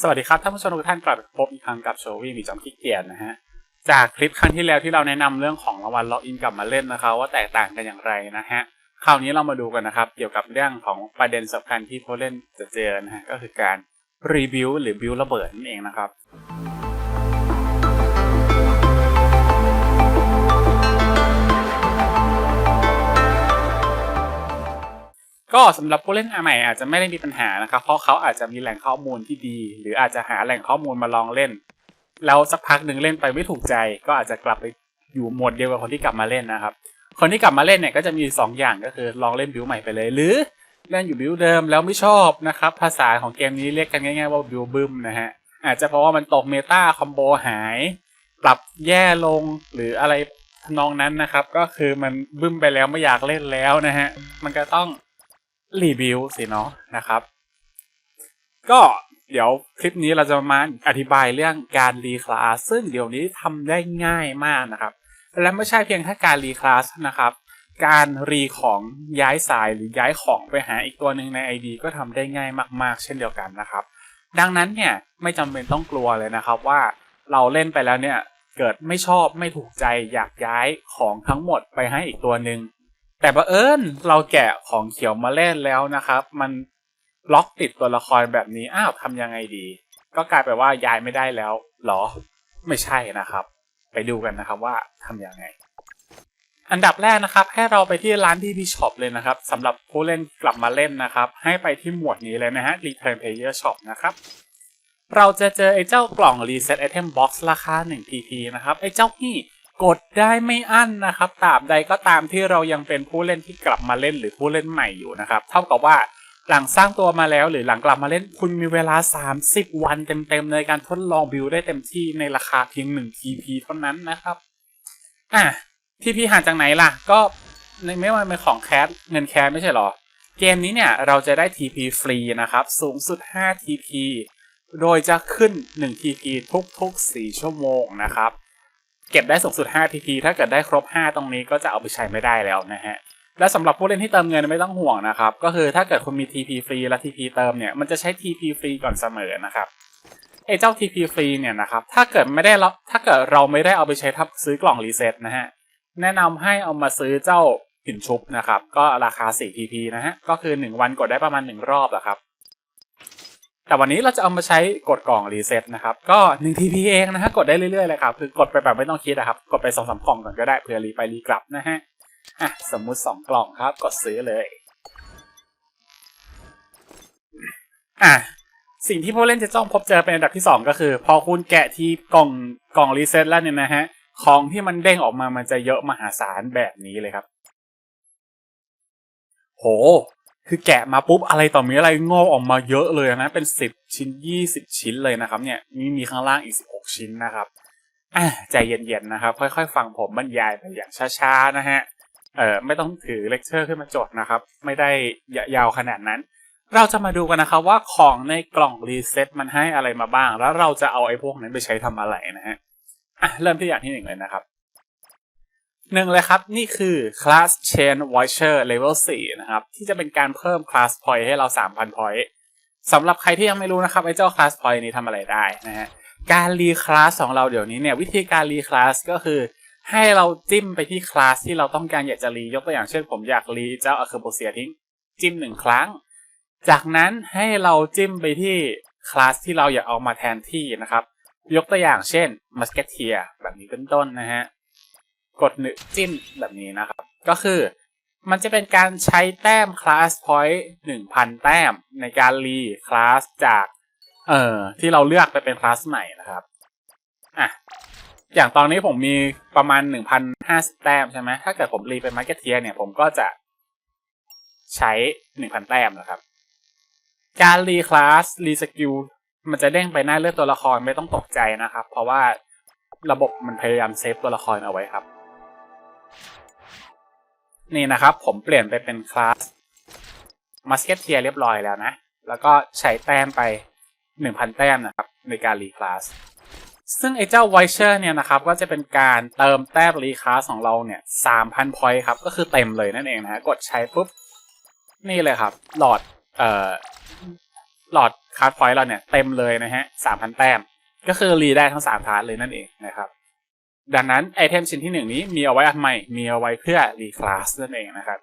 สวัสดีครับท่านผู้ชมทุกท่านกลับพบอีกครั้งกับโชวี่มีจอมขี้เกียจนะฮะจากคลิปครั้งที่แล้วที่เราแนะนำเรื่องของรางวัลล็อกอินกลับมาเล่นนะครับว่าแตกต่างกันอย่างไรนะฮะคราวนี้เรามาดูกันนะครับ เกี่ยวกับเรื่องของประเด็นสำคัญที่ผู้เล่นจะเจอนะฮะก็คือการรีบิวหรือบิวระเบิดนั่นเองนะครับ ก็สำหรับผู้เล่นใหม่อาจจะไม่ได้มีปัญหานะครับ เพราะเขาอาจจะมีแหล่งข้อมูลที่ดี หรืออาจจะหาแหล่งข้อมูลมาลองเล่น แล้วสักพักหนึ่งเล่นไปไม่ถูกใจ ก็อาจจะกลับไปอยู่หมดเดียวกับคนที่กลับมาเล่นนะครับ คนที่กลับมาเล่นเนี่ยก็จะมีสองอย่างก็คือลองเล่นบิวใหม่ไปเลย หรือเล่นอยู่บิวเดิมแล้วไม่ชอบนะครับ ภาษาของเกมนี้เรียกกันง่าย ๆว่าบิวบึ้มนะฮะอาจจะเพราะว่ามันตกเมตาคอมโบหาย ปรับแย่ลงหรืออะไรทำนองนั้นนะครับ ก็คือมันบึ้มไปแล้วไม่อยากเล่นแล้วนะฮะมันก็ต้อง รีวิวสิเนาะนะครับ ก็เดี๋ยวคลิปนี้เราจะมาอธิบายเรื่องการรีคลาสซึ่งเดี๋ยวนี้ทำได้ง่ายมากนะครับ และไม่ใช่เพียงแค่การรีคลาสนะครับ การรีของย้ายสายหรือย้ายของไปหาอีกตัวหนึ่งใน ID ก็ทำได้ง่ายมาก ๆ เช่นเดียวกันนะครับ ดังนั้นเนี่ยไม่จำเป็นต้องกลัวเลยนะครับว่าเราเล่นไปแล้วเนี่ยเกิดไม่ชอบไม่ถูกใจอยากย้ายของทั้งหมดไปให้อีกตัวหนึ่ง แต่บังเอิญเราแกะของเขียวมาเล่นแล้วนะครับ มันล็อกติดตัวละครแบบนี้อ้าวทำยังไงดี ก็กลายไปนว่าย้ายไม่ได้แล้วหรอ ไม่ใช่นะครับ ไปดูกันนะครับว่าทำยังไง อันดับแรกนะครับให้เราไปที่ร้านที่พีช็อปเลยนะครับสำหรับผู้เล่นกลับมาเล่นนะครับ ให้ไปที่หมวดนี้เลยนะฮะ Return Player Shop นะครับเราจะเจอไอ้เจ้ากล่อง Reset Item Box ราคา 1 PP นะครับไอ้เจ้านี่ กดได้ไม่อั้นนะครับตราบใดก็ตามที่เรายังเป็นผู้เล่นที่กลับมาเล่นหรือผู้เล่นใหม่อยู่นะครับ เท่ากับว่าหลังสร้างตัวมาแล้วหรือหลังกลับมาเล่นคุณมีเวลา 30 วันเต็มๆในการทดลองบิลได้เต็มที่ในราคาเพียง 1 TP เท่านั้นนะครับอะ TP หาจากไหนล่ะ ก็ในไม่ว่าเป็นของแคสเงินแคสไม่ใช่หรอ เกมนี้เนี่ยเราจะได้ TP ฟรีนะครับ สูงสุด 5 TP โดยจะขึ้น 1 TP ทุกๆ 4 ชั่วโมงนะครับ เก็บได้สูงสุด 5 TP ถ้าเกิดได้ครบ 5 ตรงนี้ก็จะเอาไปใช้ไม่ได้แล้วนะฮะและสำหรับผู้เล่นที่เติมเงินไม่ต้องห่วงนะครับ ก็คือถ้าเกิดคุณมี TP ฟรีและ TP เติมเนี่ยมันจะใช้ TP ฟรีก่อนเสมอนะครับไอ้เจ้า TP ฟรีเนี่ยนะครับถ้าเกิดไม่ได้เราถ้าเกิดเราไม่ได้เอาไปใช้ทับซื้อกล่องรีเซ็ตนะฮะแนะนำให้เอามาซื้อเจ้าหินชุบนะครับก็ราคา 4 TP นะฮะก็คือ 1 วันกดได้ประมาณ 1 รอบอะครับ แต่วันนี้เราจะเอามาใช้กดกล่องรีเซ็ตนะครับ ก็1 TP เองนะฮะ กดได้เรื่อยๆเลยครับ คือกดไปแบบไม่ต้องคิดนะครับ กดไป2อสกล่องก่อนก็ได้เผื่อรีไปรีกลับนะฮะ อะ สมมุติ 2 กล่องครับ กดซื้อเลย อะ สิ่งที่ผู้เล่นจะต้องพบเจอเป็นอันดับที่ 2 ก็คือ พอคุณแกะที่กล่องกล่องรีเซ็ตแล้วเนี่ยนะฮะ ของที่มันเด้งออกมามันจะเยอะมหาศาลแบบนี้เลยครับ โห คือแกะมาปุ๊บอะไรต่อมีอะไรงอกออกมาเยอะเลยนะเป็นสิบชิ้นยี่สิบชิ้นเลยนะครับเนี่ยมีมีข้างล่างอีกสิบหกชิ้นนะครับอะใจเย็นๆนะครับ ค่อยๆ ฟังผมบรรยายไปอย่างช้าๆนะฮะเออไม่ต้องถือเลคเชอร์ขึ้นมาจดนะครับ ไม่ได้ยาวขนาดนั้น เราจะมาดูกันนะครับว่าของในกล่องรีเซ็ตมันให้อะไรมาบ้าง แล้วเราจะเอาไอ้พวกนั้นไปใช้ทำอะไรนะฮะอะเริ่มที่อย่างที่หนึ่งเลยนะครับ หนึ่งเลยครับ นี่คือ class chain watcher level 4 นะครับ ที่จะเป็นการเพิ่ม class point ให้เรา 3,000 point สำหรับใครที่ยังไม่รู้นะครับ ไอ้เจ้า class point นี้ทำอะไรได้นะฮะการรีคลาสของเราเดี๋ยวนี้เนี่ย วิธีการรีคลาสก็คือ ให้เราจิ้มไปที่คลาสที่เราต้องการอยากจะรียกตัวอย่างเช่นผมอยากรีเจ้าอะเคอร์โบเซียทิ้ง จิ้มหนึ่งครั้ง จากนั้นให้เราจิ้มไปที่คลาสที่เราอยากเอามาแทนที่นะครับ ยกตัวอย่างเช่น musketeer แบบนี้เป็นต้นนะฮะ กดหนึ่งจิ้มแบบนี้นะครับ ก็คือมันจะเป็นการใช้แต้มคลาสพอยต์หนึ่งพันแต้มในการรีคลาสจากเอ่อที่เราเลือกไปเป็นคลาสใหม่นะครับอะอย่างตอนนี้ผมมีประมาณหนึ่งพันห้าสิบแต้มใช่ไหมถ้าเกิดผมรีเป็นมาร์เก็ตเทียเนี่ยผมก็จะใช้หนึ่งพันแต้มนะครับ การรีคลาสรีสกิลมันจะเด้งไปหน้าเลือกตัวละครไม่ต้องตกใจนะครับ เพราะว่าระบบมันพยายามเซฟตัวละครเอาไว้ครับ นี่นะครับ ผมเปลี่ยนไปเป็นคลาสมาสเก็ตเทียเรียบร้อยแล้วนะ แล้วก็ใช้แต้มไป 1,000 แต้มนะครับ ในการรีคลาสซึ่งไอ้เจ้าไวเชอร์เนี่ยนะครับ ก็จะเป็นการเติมแต้มรีคลาสของเราเนี่ย3,000พอยต์ครับ ก็คือเต็มเลยนั่นเองนะฮะกดใช้ปุ๊บ นี่เลยครับ หลอดเอ่อหลอดคาร์ดพอยต์เราเนี่ยเต็มเลยนะฮะสามพันแต้ม ก็คือรีได้ทั้งสามพาร์เลยนั่นเองนะครับ ดังนั้นไอเทมชิ้นที่หนึ่งนี้มีเอาไว้อันใหม่มีเอาไว้เพื่อรีคลาสนั่นเองนะครับ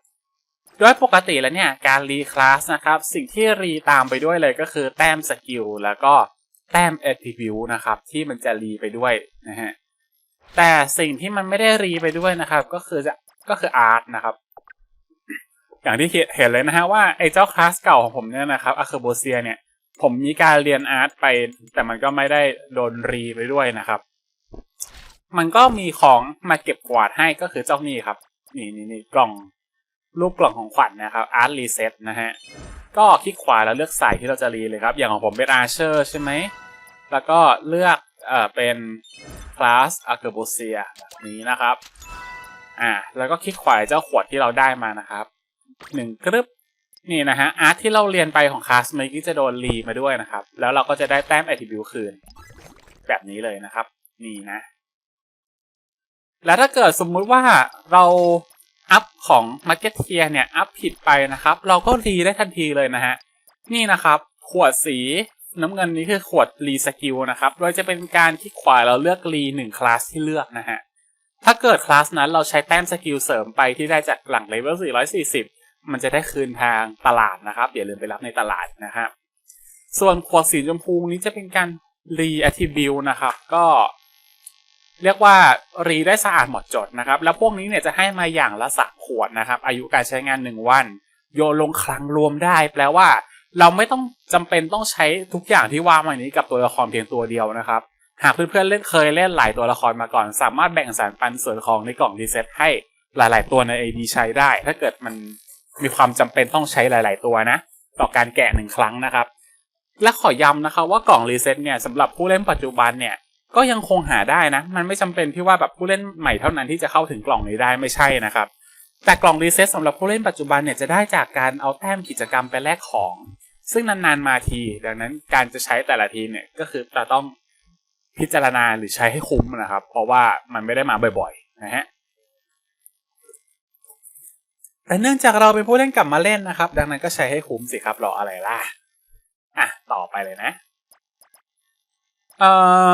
โดยปกติแล้วเนี่ยการรีคลาสนะครับ สิ่งที่รีตามไปด้วยเลยก็คือแต้มสกิลแล้วก็แต้ม attribute นะครับ ที่มันจะรีไปด้วยนะฮะแต่สิ่งที่มันไม่ได้รีไปด้วยนะครับ ก็คือจะก็คืออาร์ตนะครับ อย่างที่เห็นเลยนะฮะว่าไอ้เจ้าคลาสเก่าของผมเนี่ยนะครับอะเคโบเซียเนี่ย ผมมีการเรียนอาร์ตไป แต่มันก็ไม่ได้โดนรีไปด้วยนะครับ มันก็มีของมาเก็บกวาดให้ก็คือเจ้านี่ครับ นี่นี่นี่กล่องรูปกล่องของขวัญนนะครับอาร์ตรีเซ็ตนะฮะ ก็คลิกขวาแล้วเลือกสายที่เราจะรีเลยครับ อย่างของผมเป็นอาร์เชอร์ใช่ไหม แล้วก็เลือกเอ่อเป็นคลาสอะเคโบเซียแบบนี้นะครับ อ่า แล้วก็คลิกขวาเจ้าขวดที่เราได้มานะครับหนึ่งกรึบนี่นะฮะ อาร์ตที่เราเรียนไปของคลาสเมื่อกี้จะโดนรีมาด้วยนะครับ แล้วเราก็จะได้แต้ม attribute คืน แบบนี้เลยนะครับ นี่นะ แล้วถ้าเกิดสมมุติว่าเราอัพของ Market t i e r เนี่ยอัพผิดไปนะครับ เราก็รีได้ทันทีเลยนะฮะ นี่นะครับ ขวดสีน้ำเงินนี้คือขวดรีสกิลนะครับ โดยจะเป็นการคลิกขวาเราเลือกรีหนึ่งคลาสที่เลือกนะฮะ ถ้าเกิดคลาสนั้นเราใช้แต้มสกิลเสริมไปที่ได้จากหลังเลเวล 440 มันจะได้คืนทางตลาดนะครับ อย่าลืมไปรับในตลาดนะครับ ส่วนขวดสีชมพูนี้จะเป็นการรีแอทิบิวนะครับ ก็ เรียกว่ารีได้สะอาดหมดจดนะครับ แล้วพวกนี้เนี่ยจะให้มาอย่างละสักขวดนะครับ อายุการใช้งานหนึ่งวัน โยนลงคลังรวมได้ แปลว่า เราไม่ต้องจำเป็นต้องใช้ทุกอย่างที่ว่ามานี้กับตัวละครเพียงตัวเดียวนะครับ หากเพื่อนๆเล่นเคยเล่นหลายตัวละครมาก่อน สามารถแบ่งสารปันส่วนของในกล่องรีเซ็ตให้หลาย ๆ ตัวใน AD ใช้ได้ ถ้าเกิดมันมีความจำเป็นต้องใช้หลาย ๆ ตัวนะ ต่อการแกะหนึ่งครั้งนะครับ และขอย้ำนะครับว่ากล่องรีเซ็ตเนี่ยสำหรับผู้เล่นปัจจุบันเนี่ย ก็ยังคงหาได้นะ มันไม่จำเป็นที่ว่าแบบผู้เล่นใหม่เท่านั้นที่จะเข้าถึงกล่องนี้ได้ไม่ใช่นะครับ แต่กล่องรีเซ็ตสำหรับผู้เล่นปัจจุบันเนี่ยจะได้จากการเอาแต้มกิจกรรมไปแลกของ ซึ่งนานๆมาที ดังนั้นการจะใช้แต่ละทีเนี่ยก็คือจะต้องพิจารณาหรือใช้ให้คุ้มนะครับ เพราะว่ามันไม่ได้มาบ่อยๆนะฮะแต่เนื่องจากเราเป็นผู้เล่นกลับมาเล่นนะครับ ดังนั้นก็ใช้ให้คุ้มสิครับรออะไรล่ะอะต่อไปเลยนะเอ่อ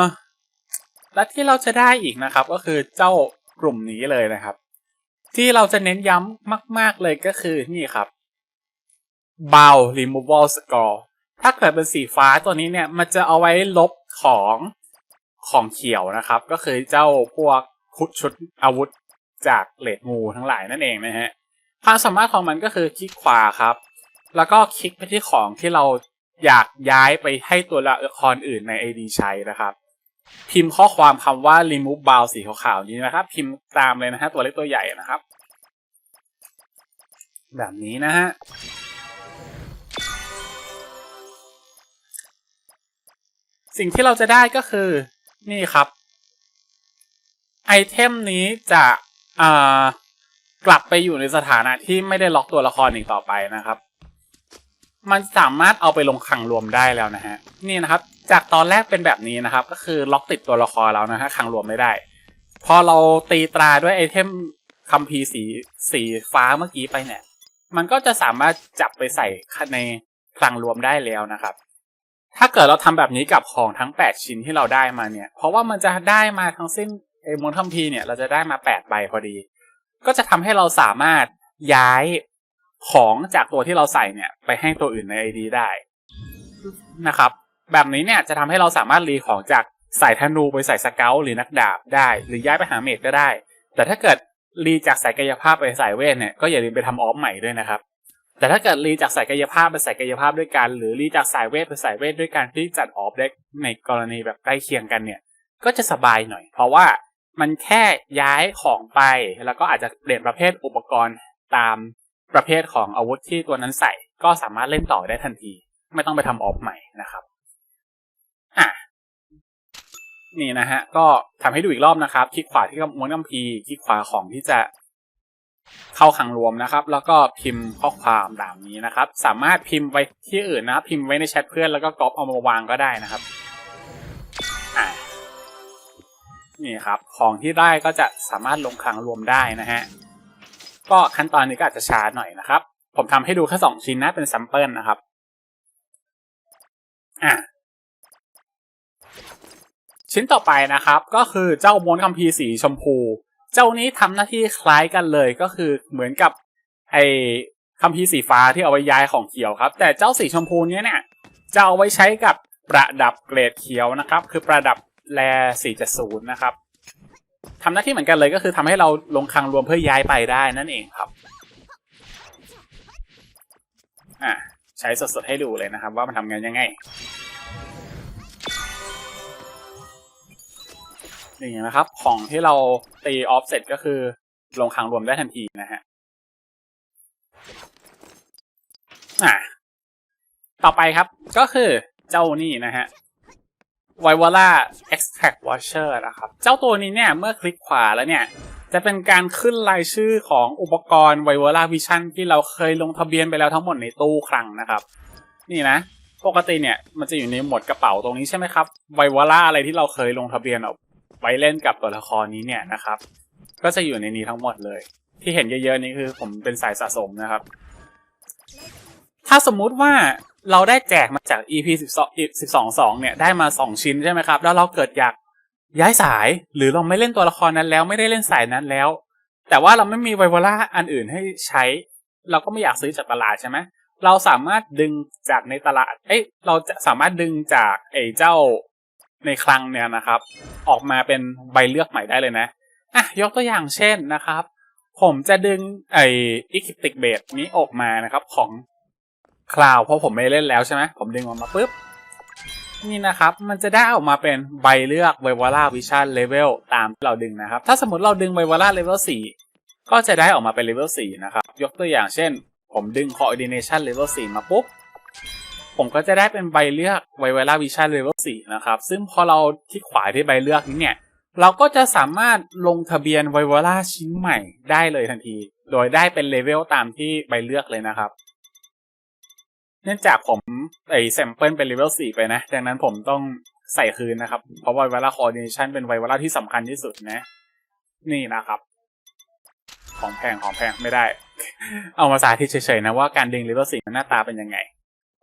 และที่เราจะได้อีกนะครับก็คือเจ้ากลุ่มนี้เลยนะครับ ที่เราจะเน้นย้ำมาก ๆเลยก็คือนี่ครับ b o w removal score ถ้าเกิดเป็นสีฟ้าตัวนี้เนี่ยมันจะเอาไว้ลบของของเขียวนะครับ ก็คือเจ้าพวกคุดชุดอาวุธจากเลดงูทั้งหลายนั่นเองนะฮะความสามารถของมันก็คือคลิกขวาครับ แล้วก็คลิกไปที่ของที่เราอยากย้ายไปให้ตัวละครอื่นใน AD ใช้นะครับ พิมพ์ข้อความคำว่า remove bound สีขาวๆนี้นะครับ พิมพ์ตามเลยนะฮะตัวเล็กตัวใหญ่นะครับ แบบนี้นะฮะสิ่งที่เราจะได้ก็คือนี่ครับ ไอเทมนี้จะอ่ากลับไปอยู่ในสถานะที่ไม่ได้ล็อกตัวละครอีกต่อไปนะครับ มันสามารถเอาไปลงคังรวมได้แล้วนะฮะนี่นะครับ จากตอนแรกเป็นแบบนี้นะครับ ก็คือล็อกติดตัวละครแล้วนะฮะคังรวมไม่ได้ พอเราตีตราด้วยไอเทมคัมภีร์สีสีฟ้าเมื่อกี้ไปเนี่ย มันก็จะสามารถจับไปใส่ในคลังรวมได้แล้วนะครับ ถ้าเกิดเราทำแบบนี้กับของทั้ง 8 ชิ้นที่เราได้มาเนี่ย เพราะว่ามันจะได้มาทั้งสิ้นไอ้มอนคัมภีร์เนี่ยเราจะได้มา 8 ใบพอดี ก็จะทำให้เราสามารถย้าย ของจากตัวที่เราใส่เนี่ยไปให้ตัวอื่นใน ID ได้นะครับ แบบนี้เนี่ยจะทำให้เราสามารถรีของจากใส่ธนูไปใส่สเกลหรือนักดาบได้ หรือย้ายไปหาเมจก็ได้ แต่ถ้าเกิดรีจากสายกายภาพไปใส่เวทเนี่ยก็อย่าลืมไปทำออฟใหม่ด้วยนะครับ แต่ถ้าเกิดรีจากสายกายภาพไปใส่กายภาพด้วยกัน หรือรีจากสายเวทไปใส่เวทด้วยกันที่จัดออฟได้ในกรณีแบบใกล้เคียงกันเนี่ยก็จะสบายหน่อย เพราะว่ามันแค่ย้ายของไปแล้วก็อาจจะเปลี่ยนประเภทอุปกรณ์ตาม ประเภทของอาวุธที่ตัวนั้นใส่ ก็สามารถเล่นต่อได้ทันที ไม่ต้องไปทำออฟใหม่นะครับอะนี่นะฮะ ก็ทำให้ดูอีกรอบนะครับ คลิกขวาที่ม้วนกัมพีคลิกขวาของที่จะเข้าขังรวมนะครับ แล้วก็พิมพ์ข้อความตามนี้นะครับ สามารถพิมพ์ไว้ที่อื่นนะ พิมพ์ไว้ในแชทเพื่อนแล้วก็ก๊อปเอามาวางก็ได้นะครับอ่านี่ครับ ของที่ได้ก็จะสามารถลงคังรวมได้นะฮะ ก็ขั้นตอนนี้ก็อาจจะช้าหน่อยนะครับ ผมทำให้ดูแค่สองชิ้นนะเป็นแซมเปิลนะครับ อะชิ้นต่อไปนะครับก็คือเจ้าม้วนคัมภีร์สีชมพู เจ้านี้ทำหน้าที่คล้ายกันเลยก็คือเหมือนกับไอ้คัมภีร์สีฟ้าที่เอาไว้ย้ายของเขียวครับ แต่เจ้าสีชมพูเนี้ยเนี่ยจะเอาไว้ใช้กับประดับเกรดเขียวนะครับ คือประดับแล470นะครับ ทำหน้าที่เหมือนกันเลยก็คือทำให้เราลงคลังรวมเพื่อย้ายไปได้นั่นเองครับอะใช้สดๆให้ดูเลยนะครับ ว่ามันทำงานยังไงนี่นะครับ ของที่เราตีออฟเสร็จก็คือลงคลังรวมได้ทันทีนะฮะอะต่อไปครับก็คือเจ้านี่นะฮะ v i v o l a Extract Watcher นะครับ เจ้าตัวนี้เนี่ยเมื่อคลิกขวาแล้วเนี่ย จะเป็นการขึ้นรายชื่อของอุปกรณ์ v i v o l a Vision ที่เราเคยลงทะเบียนไปแล้วทั้งหมดในตู้คลังนะครับ นี่นะ ปกติเนี่ยมันจะอยู่ในหมวดกระเป๋าตรงนี้ใช่ไหมครับ v i v o l a อะไรที่เราเคยลงทะเบียนเอาไว้เล่นกับตัวละครนี้เนี่ยนะครับ ก็จะอยู่ในนี้ทั้งหมดเลย ที่เห็นเยอะๆนี้คือผมเป็นสายสะสมนะครับ ถ้าสมมุติว่า เราได้แจกมาจาก EP 12 12 2เนี่ยได้มา 2 ชิ้นใช่ไหมครับ แล้วเราเกิดอยากย้ายสาย หรือเราไม่เล่นตัวละครนั้นแล้วไม่ได้เล่นสายนั้นแล้ว แต่ว่าเราไม่มีไวโอล่าอันอื่นให้ใช้ เราก็ไม่อยากซื้อจากตลาดใช่ไหมเราสามารถดึงจากในตลาด เอ้ย เราจะสามารถดึงจากไอ้เจ้าในคลังเนี่ยนะครับ ออกมาเป็นใบเลือกใหม่ได้เลยนะ อะ ยกตัวอย่างเช่นนะครับ ผมจะดึงไอ้อิคิติกเบดนี้ออกมานะครับ ของ คลาวเพราะผมไม่เล่นแล้วใช่ไหมผมดึงออกมาปุ๊บ นี่นะครับ มันจะได้ออกมาเป็นใบเลือกไววล่าวิชั่นเลเวลตามที่เราดึงนะครับ ถ้าสมมติเราดึงไววล่าเลเวล4ก็จะได้ออกมาเป็นเลเวล4นะครับ ยกตัวอย่างเช่น ผมดึง coordination level 4 มาปุ๊บผมก็จะได้เป็นใบเลือกไวเวล่าวิชั่นเลเวล4นะครับ ซึ่งพอเราที่ขวาที่ใบเลือกนี้เนี่ย เราก็จะสามารถลงทะเบียนไวเวล่าชิ้นใหม่ได้เลยทันที โดยได้เป็นเลเวลตามที่ใบเลือกเลยนะครับ เนื่องจากผมไอแซมเปิลเป็นเลเวล4ไปนะ ดังนั้นผมต้องใส่คืนนะครับ เพราะไววล่าคอร์ดิเนชันเป็นไววล่าที่สำคัญที่สุดนะ นี่นะครับ ของแพงของแพงไม่ได้ เอามาสาธิตเฉยๆนะว่าการดึงเลเวล4มันหน้าตาเป็นยังไง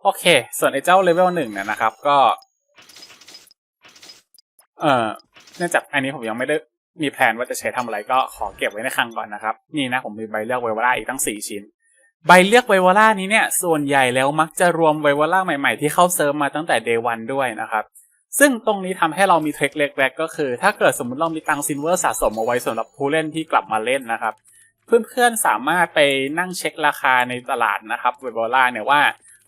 โอเค ส่วนไอ้เจ้าเลเวลหนึ่งเนี่ยนะครับ ก็ เอ่อ เนื่องจากอันนี้ผมยังไม่ได้มีแผนว่าจะใช้ทำอะไรก็ขอเก็บไว้ในคลังก่อนนะครับ นี่นะผมมีใบเลือกไวโอล่าอีกตั้ง4ชิ้น ใบเลือกไวโอล่านี้เนี่ยส่วนใหญ่แล้วมักจะรวมไวโอล่าใหม่ๆที่เข้าเซิร์ฟมาตั้งแต่เดวันด้วยนะครับ ซึ่งตรงนี้ทำให้เรามีเทคเล็กๆก็คือ ถ้าเกิดสมมติเรามีตังซินเวอร์สะสมเอาไว้สำหรับผู้เล่นที่กลับมาเล่นนะครับ เพื่อนๆสามารถไปนั่งเช็คราคาในตลาดนะครับไวโอล่าเนี่ยว่า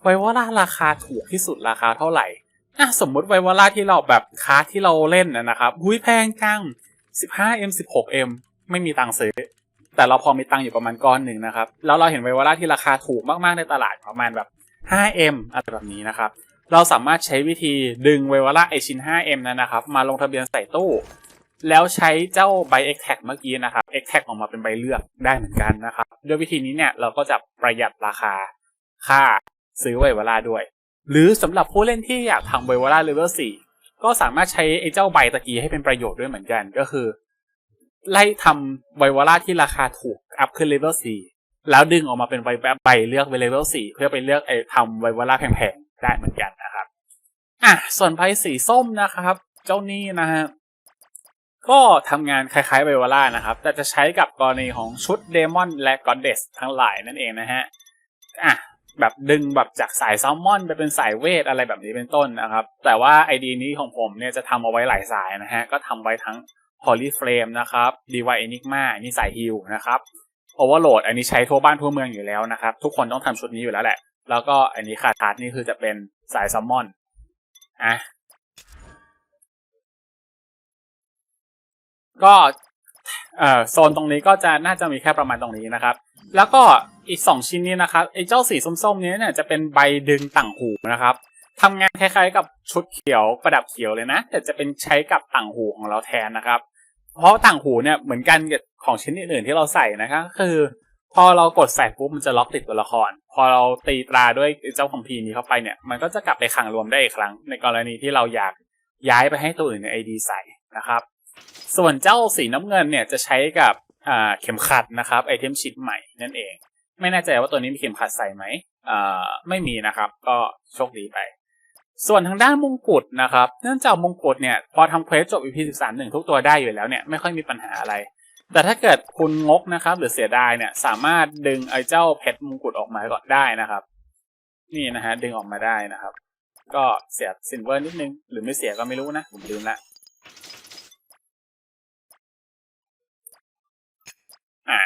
ไวโอล่าราคาถูกที่สุดราคาเท่าไหร่อะสมมุติไวโอล่าที่เราแบบค้าที่เราเล่นนะครับหุ้ยแพงจัง 15m 16m ไม่มีตังซื้อ แต่เราพอมีตังค์อยู่ประมาณก้อนหนึ่งนะครับแล้วเราเห็นไวโอล่าที่ราคาถูกมากๆในตลาดประมาณแบบ 5m อะไรแบบนี้นะครับเราสามารถใช้วิธีดึงไวโอล่าไอชิ้น 5m นั้นนะครับ มาลงทะเบียนใส่ตู้ แล้วใช้เจ้าใบ X tag เมื่อกี้นะครับ X tag ออกมาเป็นใบเลือกได้เหมือนกันนะครับด้วยวิธีนี้เนี่ยเราก็จะประหยัดราคาค่าซื้อไวโอล่าด้วย หรือสำหรับผู้เล่นที่อยากทำไวโอล่าเลเวล4ก็สามารถใช้ไอ้เจ้าใบตะกี้ให้เป็นประโยชน์ด้วยเหมือนกัน ก็คือ ไล่ทำไวโอล่าที่ราคาถูกอัพขึ้นเลเวล4แล้วดึงออกมาเป็นใบแบบใบเลือกไวเลเวล4เพื่อไปเลือกไอ้ทำไวโอล่าแพงๆได้เหมือนกันนะครับอะส่วนใบสีส้มนะครับ เจ้านี่นะฮะก็ทำงานคล้ายๆไวโอล่านะครับ แต่จะใช้กับกรณีของชุดเดมอนและกอดเดสทั้งหลายนั่นเองนะฮะอะแบบดึงแบบจากสายแซลมอนไปเป็นสายเวทอะไรแบบนี้เป็นต้นนะครับ แต่ว่าไอดีนี้ของผมเนี่ยจะทำเอาไว้หลายสายนะฮะ ก็ทำไว้ทั้ง Polyframe นะครับ DY Enigma นี่สายฮิลนะครับ Overload อันนี้ใช้ทั่วบ้านทั่วเมืองอยู่แล้วนะครับ ทุกคนต้องทำชุดนี้อยู่แล้วแหละ แล้วก็อันนี้คาทาร์นี่คือจะเป็นสายซลมมอนอะก็เอ่อโซนตรงนี้ก็จะน่าจะมีแค่ประมาณตรงนี้นะครับ แล้วก็อีกสองชิ้นนี้นะครับไอ้เจ้าสีส้มๆนี้เนี่ยจะเป็นใบดึงต่างหูนะครับทำงานคล้ายๆกับชุดเขียวประดับเขียวเลยนะ แต่จะเป็นใช้กับต่างหูของเราแทนนะครับ เพราะต่างหูเนี่ยเหมือนกันกับของชิ้นอื่นๆที่เราใส่นะครับคือ พอเรากดใส่ปุ๊บมันจะล็อกติดตัวละคร พอเราตีตราด้วยเจ้าคอมพีนี้เข้าไปเนี่ย มันก็จะกลับไปขังรวมได้อีกครั้ง ในกรณีที่เราอยากย้ายไปให้ตัวอื่นในไอดีใส่นะครับ ส่วนเจ้าสีน้ำเงินเนี่ยจะใช้กับเข็มขัดนะครับไอเทมชิ้นใหม่นั่นเอง ไม่แน่ใจว่าตัวนี้มีเข็มขัดใส่ไหมไม่มีนะครับ ก็โชคดีไป ส่วนทางด้านมงกุฎนะครับ เนื่องจากมงกุฎเนี่ยพอทำเควสจบ EP 13หนึ่งทุกตัวได้อยู่แล้วเนี่ยไม่ค่อยมีปัญหาอะไร แต่ถ้าเกิดคุณงกนะครับ หรือเสียดายเนี่ยสามารถดึงไอ้เจ้าเพชรมงกุฎออกมาก็ได้นะครับ นี่นะฮะดึงออกมาได้นะครับ ก็เสียซินเวอร์นิดนึง หรือไม่เสียก็ไม่รู้นะ ผมลืมละอะ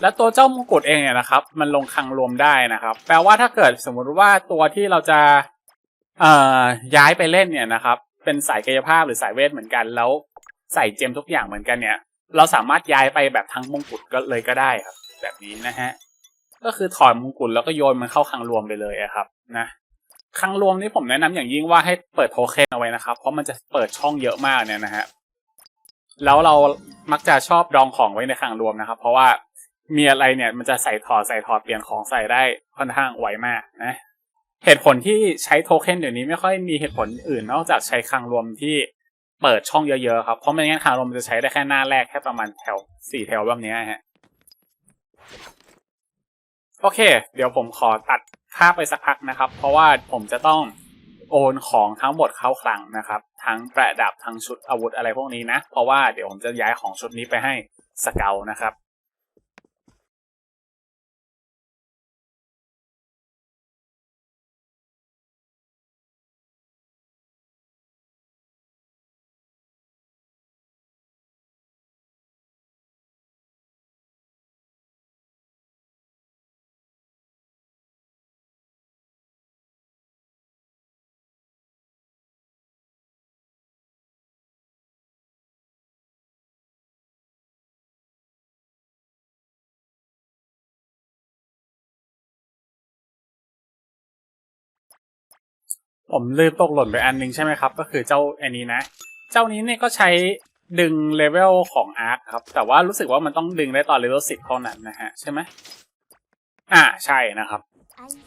แล้วตัวเจ้ามงกุฎเองเนี่ยนะครับ มันลงคลังรวมได้นะครับ แปลว่าถ้าเกิดสมมุติว่าตัวที่เราจะเอ่อย้ายไปเล่นเนี่ยนะครับ เป็นสายกายภาพหรือสายเวทเหมือนกัน แล้วใส่เจมทุกอย่างเหมือนกันเนี่ย เราสามารถย้ายไปแบบทั้งมงกุฎก็เลยก็ได้ครับ แบบนี้นะฮะก็คือถอดมงกุฎแล้วก็โยนมันเข้าคลังรวมไปเลยครับ นะคลังรวมนี่ผมแนะนำอย่างยิ่งว่าให้เปิดโทเค็นเอาไว้นะครับ เพราะมันจะเปิดช่องเยอะมากเนี่ยนะฮะแล้วเรามักจะชอบดองของไว้ในคลังรวมนะครับ เพราะว่า มีอะไรเนี่ยมันจะใส่ถอดใส่ถอดเปลี่ยนของใส่ได้ค่อนข้างไวมากนะเหตุผลที่ใช้โทเค็นเดี๋ยวนี้ไม่ค่อยมีเหตุผลอื่นนอกจากใช้คลังรวมที่เปิดช่องเยอะๆครับ เพราะไม่งั้นคลังรวมมันจะใช้ได้แค่หน้าแรกแค่ประมาณแถวสี่แถวแบบนี้ฮะโอเค เดี๋ยวผมขอตัดภาพไปสักพักนะครับ เพราะว่าผมจะต้องโอนของทั้งหมดเข้าคลังนะครับ ทั้งประดับทั้งชุดอาวุธอะไรพวกนี้นะ เพราะว่าเดี๋ยวผมจะย้ายของชุดนี้ไปให้สเกลนะครับ ผมลืมตกหล่นไปอันนึงใช่ไหมครับ ก็คือเจ้าอันนี้นะ เจ้านี้เนี่ยก็ใช้ดึงเลเวลของอาร์คครับ แต่ว่ารู้สึกว่ามันต้องดึงได้ตอนเลเวลสิบเท่านั้นนะฮะ ใช่ไหมอ่าใช่นะครับ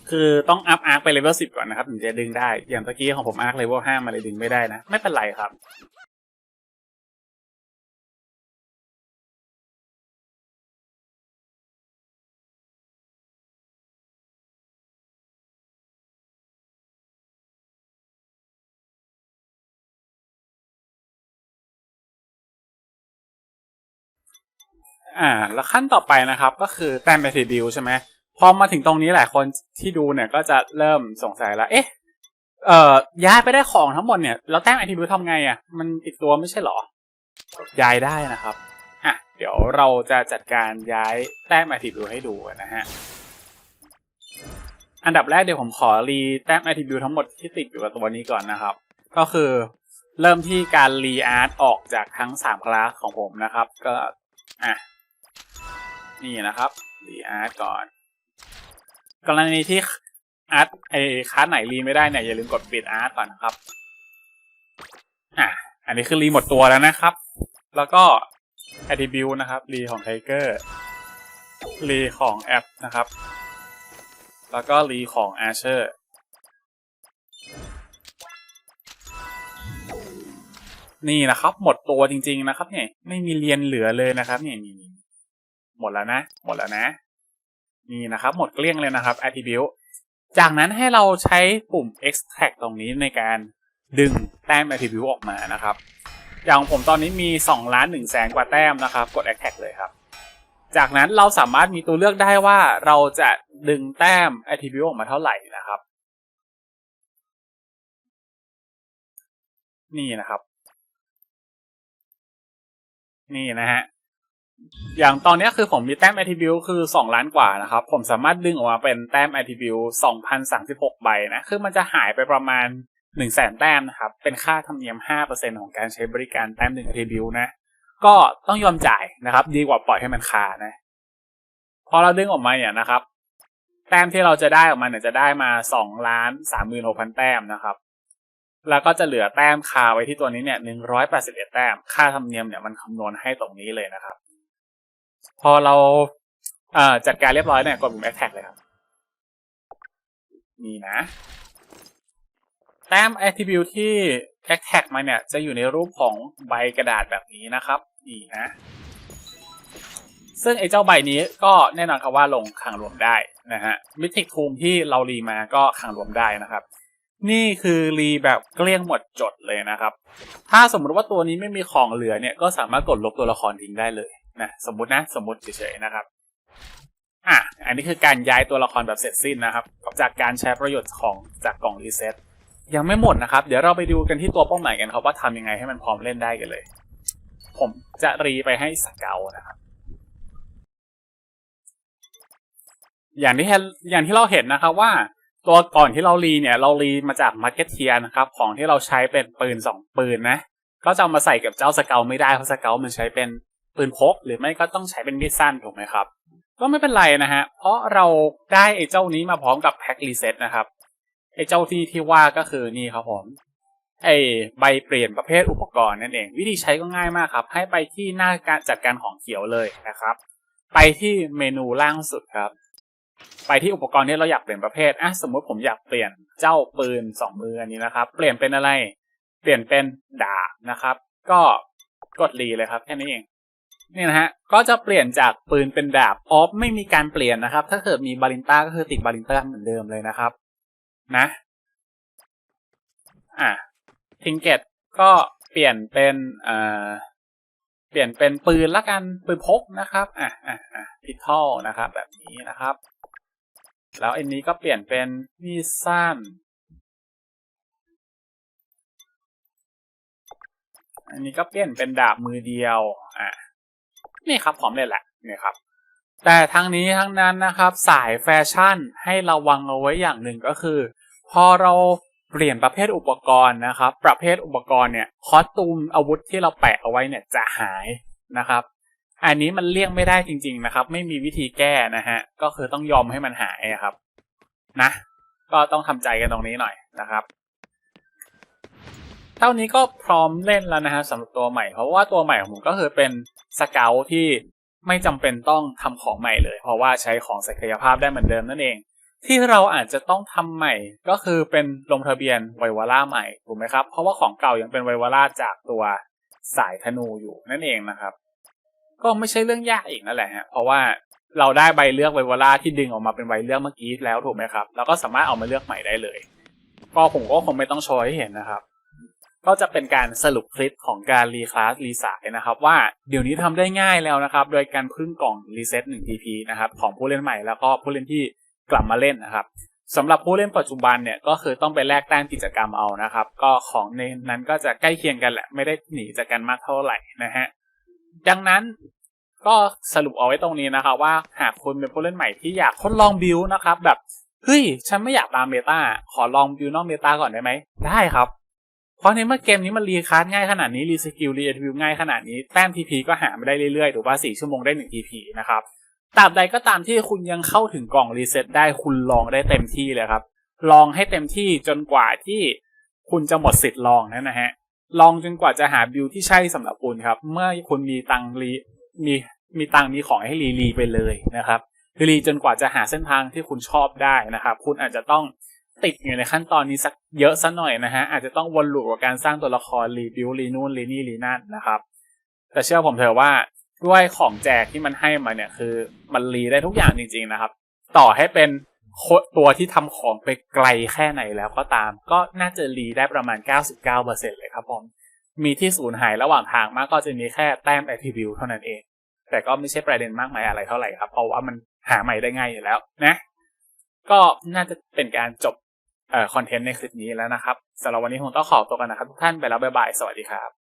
คือต้องอัพอาร์คไปเลเวลสิบก่อนนะครับถึงจะดึงได้ อย่างตะกี้ของผมอาร์คเลเวลห้ามาเลยดึงไม่ได้นะ ไม่เป็นไรครับ อ่า แล้วขั้นต่อไปนะครับก็คือแต้ม attribute ใช่ไหมพอมาถึงตรงนี้หลายคนที่ดูเนี่ยก็จะเริ่มสงสัยแล้ว เอ๊ะ เอ่อ ย้ายไปได้ของทั้งหมดเนี่ย แล้วแต้ม attribute ทำไงอะ มันติดตัวไม่ใช่หรอ ย้ายได้นะครับ อะ เดี๋ยวเราจะจัดการย้ายแต้ม attribute ให้ดูนะฮะ อันดับแรกเดี๋ยวผมขอรีแต้ม attribute ทั้งหมดที่ติดอยู่กับตัวนี้ก่อนนะครับ ก็คือเริ่มที่การรีอาร์ตออกจากทั้งสามคลาสของผมนะครับ ก็ อะ นี่นะครับรีอาร์ตก่อน กรณีที่อาร์ตไอคลาสไหนรีไม่ได้เนี่ยอย่าลืมกดปิดอาร์ตก่อนนะครับอะอันนี้คือรีหมดตัวแล้วนะครับ แล้วก็ attribute นะครับรีของ Tiger รีของแอปนะครับ แล้วก็รีของ Archer นี่นะครับ หมดตัวจริง ๆ นะครับเนี่ยไม่มีเรียนเหลือเลยนะครับเนี่ยนี่ หมดแล้วนะ หมดแล้วนะ นี่นะครับ หมดเกลี้ยงเลยนะครับ attribute จากนั้นให้เราใช้ปุ่ม extract ตรงนี้ในการดึงแต้ม attribute ออกมานะครับ อย่างผมตอนนี้มี2ล้าน1แสนกว่าแต้มนะครับ กด extract เลยครับ จากนั้นเราสามารถมีตัวเลือกได้ว่าเราจะดึงแต้ม attribute ออกมาเท่าไหร่นะครับ นี่นะครับ นี่นะฮะ อย่างตอนนี้คือผมมีแต้ม attribute คือ 2 ล้านกว่านะครับ ผมสามารถดึงออกมาเป็นแต้ม attribute 2,036 ใบนะ คือมันจะหายไปประมาณ 1 0 0 0 0แสนแต้มนะครับ เป็นค่าธรรมเนียม 5%ของการใช้บริการแต้ม 1 attribute นะ ก็ต้องยอมจ่ายนะครับ ดีกว่าปล่อยให้มันคานะ พอเราดึงออกมาเนี่ยนะครับ แต้มที่เราจะได้ออกมาเนี่ยจะได้มา2ล้าน36,000 แต้มนะครับแล้วก็จะเหลือแต้มคาไว้ที่ตัวนี้เนี่ยหนึ่งร้อยแปดสิบเอ็ดแต้ม ค่าธรรมเนียมเนี่ยมันคำนวณให้ตรงนี้เลยนะครับ พอเราเอ่อจัดการเรียบร้อยเนี่ยกดปุ่ม attack เลยครับ นี่นะ แต้ม attribute ที่ attack มาเนี่ย จะอยู่ในรูปของใบกระดาษแบบนี้นะครับ นี่นะ ซึ่งไอ้เจ้าใบนี้ก็แน่นอนครับว่าลงขังรวมได้นะฮะมิติคูมที่เรารีมาก็ขังรวมได้นะครับนี่คือรีแบบเกลี้ยงหมดจดเลยนะครับ ถ้าสมมติว่าตัวนี้ไม่มีของเหลือเนี่ยก็สามารถกดลบตัวละครทิ้งได้เลย นะสมมตินะสมมติเฉยๆนะครับอะอันนี้คือการย้ายตัวละครแบบเสร็จสิ้นนะครับ จากการใช้ประโยชน์ของจากกล่องรีเซ็ตยังไม่หมดนะครับ เดี๋ยวเราไปดูกันที่ตัวเป้าหมายกันครับว่าทำยังไงให้มันพร้อมเล่นได้กันเลย ผมจะรีไปให้สเกลนะครับ อย่างที่อย่างที่เราเห็นนะครับว่าตัวก่อนที่เรารีเนี่ยเรารีมาจากมาร์เก็ตเทียนะครับ ของที่เราใช้เป็นปืนสองปืนนะ ก็จะเอามาใส่กับเจ้าสเกลไม่ได้เพราะสเกลมันใช้เป็น ปืนพกหรือไม่ก็ต้องใช้เป็นมีดสั้นถูกไหมครับ ก็ไม่เป็นไรนะฮะ เพราะเราได้ไอ้เจ้านี้มาพร้อมกับแพ็ครีเซ็ตนะครับ ไอ้เจ้าที่ที่ว่าก็คือนี่ครับผม ไอ้ใบเปลี่ยนประเภทอุปกรณ์นั่นเอง วิธีใช้ก็ง่ายมากครับ ให้ไปที่หน้าการจัดการของเขียวเลยนะครับ ไปที่เมนูล่างสุดครับ ไปที่อุปกรณ์ที่เราอยากเปลี่ยนประเภทอะสมมติผมอยากเปลี่ยนเจ้าปืนสองมืออันนี้นะครับ เปลี่ยนเป็นอะไร เปลี่ยนเป็นดาบนะครับ ก็กดรีเลยครับแค่นี้เอง นี่นะฮะ ก็จะเปลี่ยนจากปืนเป็นดาบ ออฟไม่มีการเปลี่ยนนะครับ ถ้าเกิดมีบาลินต้าก็คือติดบาลินต้าเหมือนเดิมเลยนะครับ นะ อะทิงเกตก็เปลี่ยนเป็นเอ่อเปลี่ยนเป็นปืนละกันปืนพกนะครับ อะอะอะพิทอลนะครับ แบบนี้นะครับ แล้วอันนี้ก็เปลี่ยนเป็นมีดสั้น อันนี้ก็เปลี่ยนเป็นดาบมือเดียว อะ นี่ครับพร้อมเลยแหละนี่ครับ แต่ทั้งนี้ทั้งนั้นนะครับสายแฟชั่นให้ระวังเอาไว้อย่างหนึ่งก็คือ พอเราเปลี่ยนประเภทอุปกรณ์นะครับ ประเภทอุปกรณ์เนี่ยคอสตูมอาวุธที่เราแปะเอาไว้เนี่ยจะหายนะครับ อันนี้มันเลี่ยงไม่ได้จริง ๆนะครับ ไม่มีวิธีแก้นะฮะก็คือต้องยอมให้มันหายครับ นะ ก็ต้องทำใจกันตรงนี้หน่อยนะครับ ท่านี้ก็พร้อมเล่นแล้วนะฮะสำหรับตัวใหม่ เพราะว่าตัวใหม่ของผมก็คือเป็นสเกลที่ไม่จำเป็นต้องทำของใหม่เลย เพราะว่าใช้ของศักยภาพได้เหมือนเดิมนั่นเอง ที่เราอาจจะต้องทำใหม่ก็คือเป็นลงทะเบียนไววาร่าใหม่ถูกไหมครับเพราะว่าของเก่ายังเป็นไววาร่าจากตัวสายธนูอยู่นั่นเองนะครับ ก็ไม่ใช่เรื่องยากอีกนั่นแหละฮะเพราะว่าเราได้ใบเลือกไววาร่าที่ดึงออกมาเป็นใบเลือกเมื่อกี้แล้วถูกไหมครับแล้วก็สามารถเอามาเลือกใหม่ได้เลย ก็ผมก็คงไม่ต้องโชว์ให้เห็นนะครับ ก็จะเป็นการสรุปคลิปของการรีคลาสรีสายนะครับ ว่าเดี๋ยวนี้ทำได้ง่ายแล้วนะครับ โดยการพึ่งกล่องรีเซ็ต1 TP นะครับของผู้เล่นใหม่แล้วก็ผู้เล่นที่กลับมาเล่นนะครับสำหรับผู้เล่นปัจจุบันเนี่ยก็คือต้องไปแลกแต้มกิจกรรมเอานะครับ ก็ของในนั้นก็จะใกล้เคียงกันแหละ ไม่ได้หนีจากกันมากเท่าไหร่นะฮะดังนั้นก็สรุปเอาไว้ตรงนี้นะครับ ว่าหากคุณเป็นผู้เล่นใหม่ที่อยากทดลองบิวนะครับ แบบเฮ้ยฉันไม่อยากตามเมตาขอลองบิวนอกเมตาก่อนได้ไหมได้ครับ เพราะในเมื่อเกมนี้มันรีคาร์ดง่ายขนาดนี้รีสกิลรีเอทวิวง่ายขนาดนี้แต้มทีพีก็หาไม่ได้เรื่อยๆถูกป่ะสี่ชั่วโมงได้หนึ่งทีพีนะครับตราบใดก็ตามที่คุณยังเข้าถึงกล่องรีเซ็ตได้คุณลองได้เต็มที่เลยครับ ลองให้เต็มที่จนกว่าที่คุณจะหมดสิทธิ์ลองนั่นนะฮะลองจนกว่าจะหาบิลที่ใช่สำหรับคุณครับ เมื่อคุณมีตังรีมีมีตังมีของให้รีรีไปเลยนะครับคือรีจนกว่าจะหาเส้นทางที่คุณชอบได้นะครับ คุณอาจจะต้อง ติดอยู่ในขั้นตอนนี้สักเยอะสัหน่อยนะฮะอาจจะต้องวนลูปกับการสร้างตัวละครรีบิวรีนู่นรีนี่รีนั่นนะครับ แต่เชื่อผมเถอะว่าด้วยของแจกที่มันให้มาเนี่ยคือมันรีได้ทุกอย่างจริง ๆนะครับ ต่อให้เป็นตัวที่ทำของไปไกลแค่ไหนแล้วก็ตาม ก็น่าจะรีได้ประมาณ 99%เลยครับผมมีที่สูญหายระหว่างทางมากก็จะมีแค่แต้ม attribute เท่านั้นเอง แต่ก็ไม่ใช่ประเด็นมากมายอะไรเท่าไหร่ครับ เพราะว่ามันหาใหม่ได้ง่ายอยู่แล้วนะ ก็น่าจะเป็นการจบ คอนเทนต์ในคลิปนี้แล้วนะครับสำหรับวันนี้ผมต้องขอตัวกันนะครับทุกท่านไปแล้วบ๊ายบายสวัสดีครับ